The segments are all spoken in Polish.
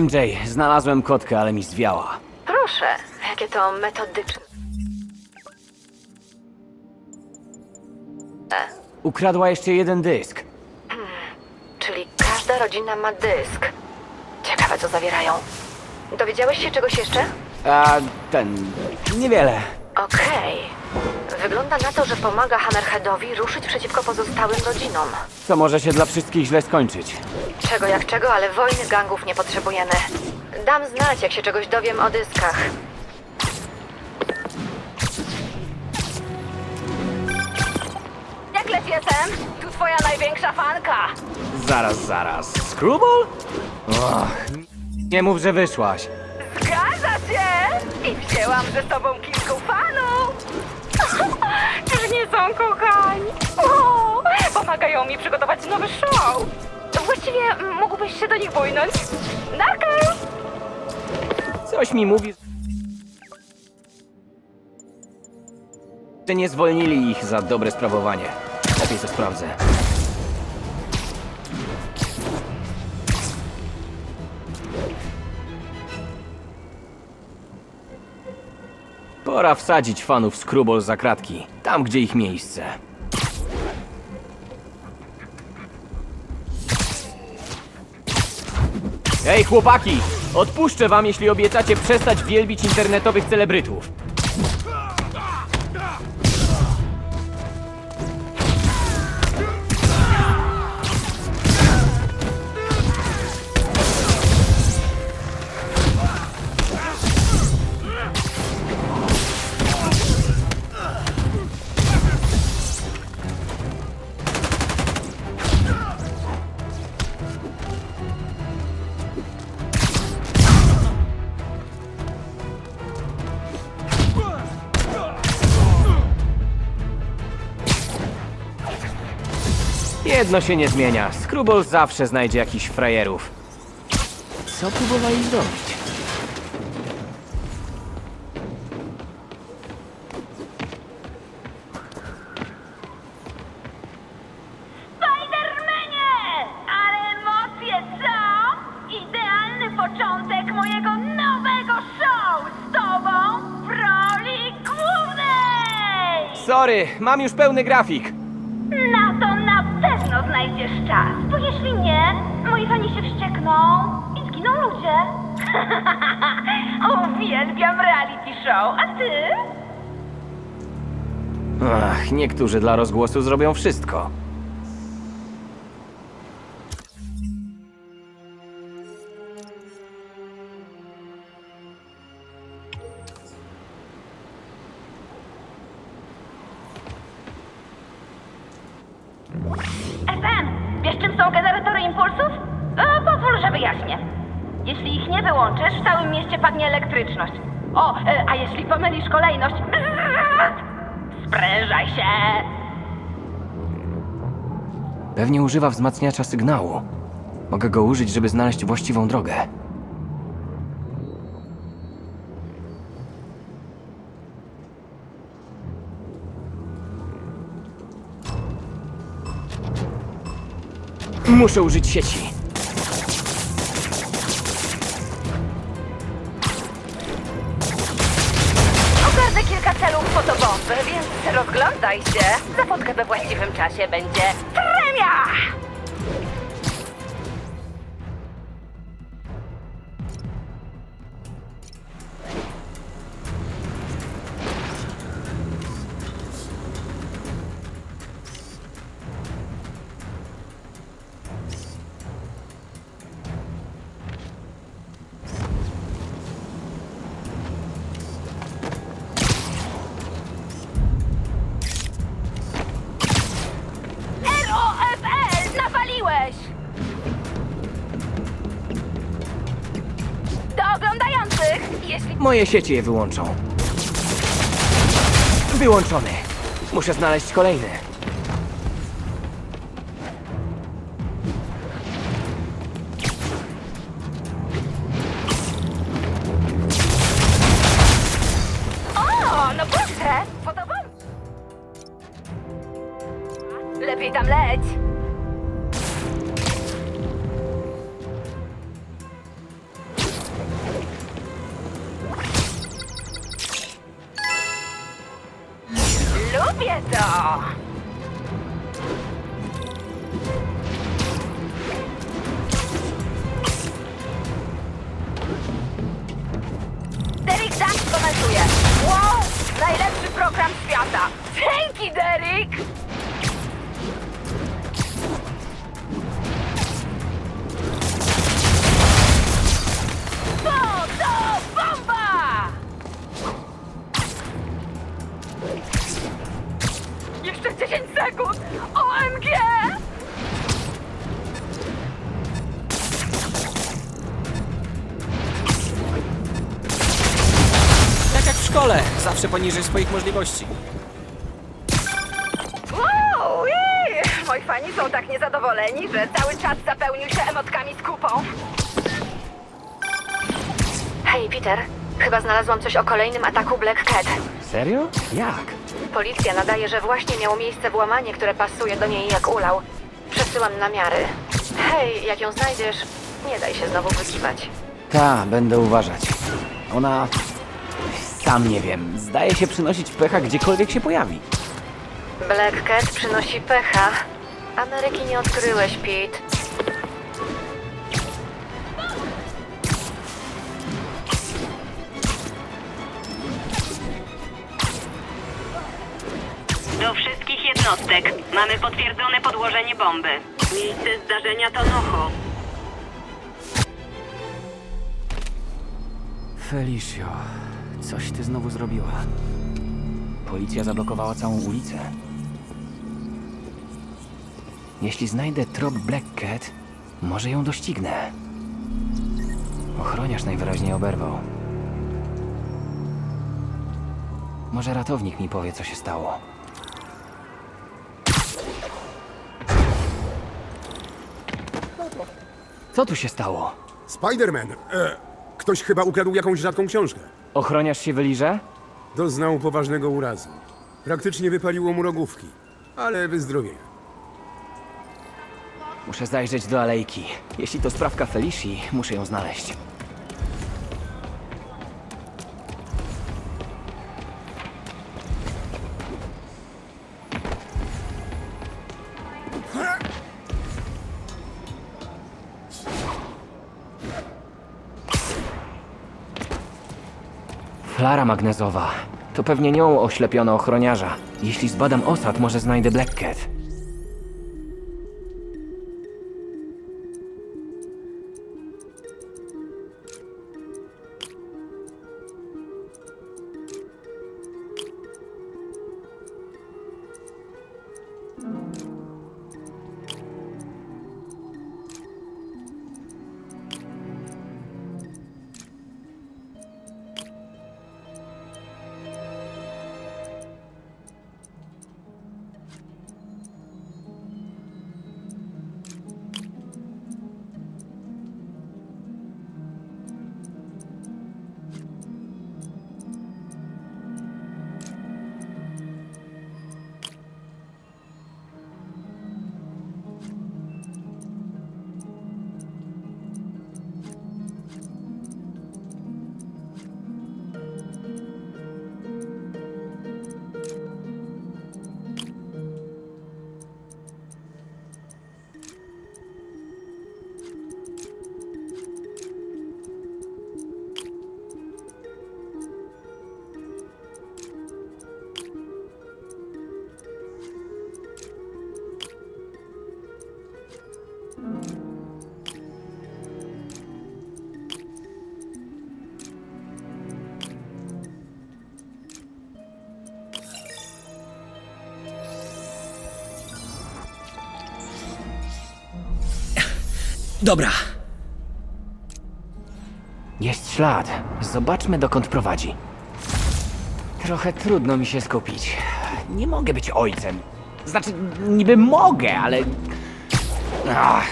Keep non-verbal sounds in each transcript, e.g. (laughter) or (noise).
MJ, znalazłem kotkę, ale mi zwiała. Proszę, jakie to metodyczne. Ukradła jeszcze jeden dysk. Czyli każda rodzina ma dysk. Ciekawe, co zawierają. Dowiedziałeś się czegoś jeszcze? A ten. niewiele. Okej. Wygląda na to, że pomaga Hammerheadowi ruszyć przeciwko pozostałym rodzinom. Co może się dla wszystkich źle skończyć. Czego jak czego, ale wojny gangów nie potrzebujemy. Dam znać, jak się czegoś dowiem o dyskach. Jak leci SM? Tu twoja największa fanka. Zaraz, zaraz. Screwball? Och, nie mów, że wyszłaś. Zgadza się! I wzięłam ze sobą kilku fanów! Czyż nie są kochani? Pomagają mi przygotować nowy show! Właściwie mógłbyś się do nich bójnąć. Narka! Coś mi mówi. że nie zwolnili ich za dobre sprawowanie. Lepiej to sprawdzę. Pora wsadzić fanów Screwball za kratki, tam gdzie ich miejsce. Ej, chłopaki! Odpuszczę wam, jeśli obiecacie przestać wielbić internetowych celebrytów. Jedno się nie zmienia. Screwball zawsze znajdzie jakichś frajerów. Co próbowali zrobić? Sorry, mam już pełny grafik. Na to na pewno znajdziesz czas, bo jeśli nie, moi fani się wściekną i zginą ludzie. (laughs) Uwielbiam reality show, a ty? Ach, niektórzy dla rozgłosu zrobią wszystko. FM, wiesz czym są generatory impulsów? E, pozwól, że wyjaśnię. Jeśli ich nie wyłączysz, w całym mieście padnie elektryczność. O, e, a jeśli pomylisz kolejność... (laughs) Sprężaj się! Pewnie używa wzmacniacza sygnału. Mogę go użyć, żeby znaleźć właściwą drogę. Muszę użyć sieci. Ogarnę kilka celów fotobomby, więc rozglądaj się. Za fotkę we właściwym czasie będzie Moje sieci je wyłączą. Wyłączony. Muszę znaleźć kolejny. O, no proszę! Fotobomba! Lepiej tam leć! Dzięki, Derek! To, bomba! Jeszcze 10 sekund! OMG! Tak zawsze poniżej swoich możliwości. Fani są tak niezadowoleni, że cały czas zapełnił się emotkami z kupą. Hej, Peter. Chyba znalazłam coś o kolejnym ataku Black Cat. Serio? Jak? Policja nadaje, że właśnie miało miejsce włamanie, które pasuje do niej jak ulał. Przesyłam namiary. Hej, jak ją znajdziesz, nie daj się znowu wykiwać. Ta, będę uważać. Ona... Sam nie wiem. Zdaje się przynosić pecha gdziekolwiek się pojawi. Black Cat przynosi pecha. Ameryki nie odkryłeś, Pete. Do wszystkich jednostek. Mamy potwierdzone podłożenie bomby. Miejsce zdarzenia to Nocho. Felicio, coś ty znowu zrobiła. Policja zablokowała całą ulicę. Jeśli znajdę trop Black Cat, może ją doścignę. Ochroniarz najwyraźniej oberwał. Może ratownik mi powie, co się stało. Co tu się stało? Spider-Man! E, ktoś chyba ukradł jakąś rzadką książkę. Ochroniarz się wyliże? Doznał poważnego urazu. Praktycznie wypaliło mu rogówki, ale wyzdrowieje. Muszę zajrzeć do alejki. Jeśli to sprawka Felici, muszę ją znaleźć. Flara magnezowa. To pewnie nią oślepiono ochroniarza. Jeśli zbadam osad, może znajdę Black Cat. Dobra. Jest ślad. Zobaczmy, dokąd prowadzi. Trochę trudno mi się skupić. Nie mogę być ojcem. Znaczy, niby mogę, ale. Ach.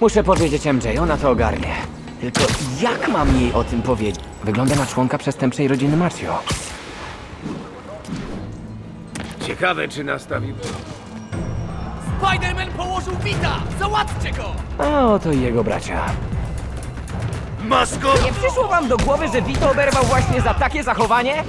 Muszę powiedzieć MJ, ona to ogarnie. Tylko jak mam jej o tym powiedzieć? Wygląda na członka przestępczej rodziny Macio. Ciekawe, czy nastawił. Spider-Man położył Wita! Załatwcie go! A oto i jego bracia. Masko! Nie przyszło wam do głowy, że Vito oberwał właśnie za takie zachowanie?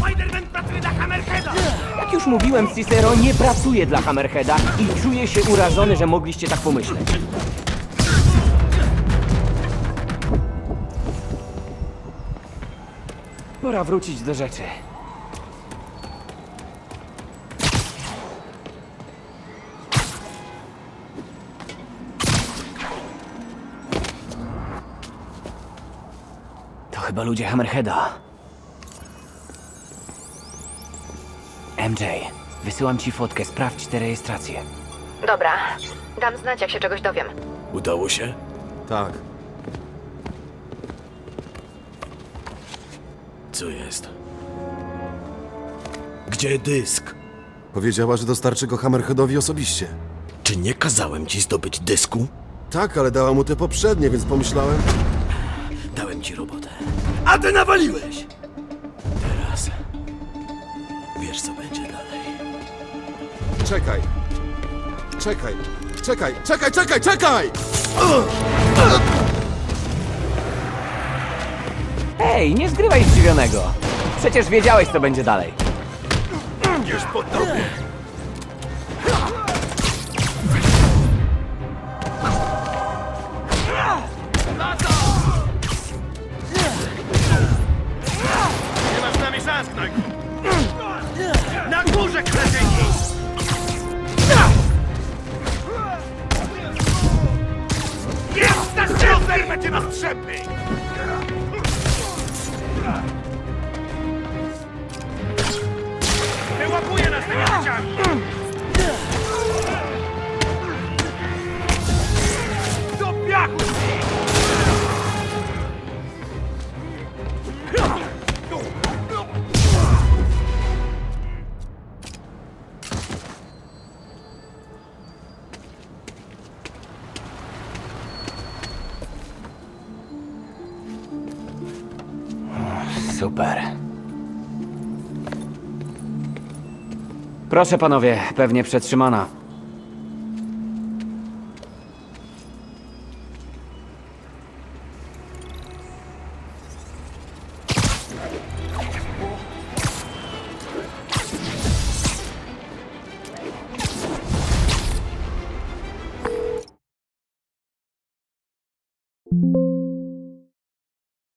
Ciceronie Lirala! Jak już mówiłem, Cicero nie pracuje dla Hammerheada i czuję się urażony, że mogliście tak pomyśleć. Pora wrócić do rzeczy. To chyba ludzie Hammerheada. MJ, wysyłam ci fotkę, sprawdź te rejestracje. Dobra, dam znać, jak się czegoś dowiem. Udało się? Tak. Co jest? Gdzie dysk? Powiedziała, że dostarczy go Hammerheadowi osobiście. Czy nie kazałem ci zdobyć dysku? Tak, ale dała mu te poprzednie, więc pomyślałem... Dałem ci robotę. A ty nawaliłeś! Czekaj. Czekaj. Czekaj, czekaj, czekaj, czekaj! Hej, nie zgrywaj zdziwionego. Przecież wiedziałeś, co będzie dalej. Już po tobie! Nie masz z nami szans! Na górze, kretyni! Zerwę cię na strzępy! Proszę panowie, pewnie przetrzymana.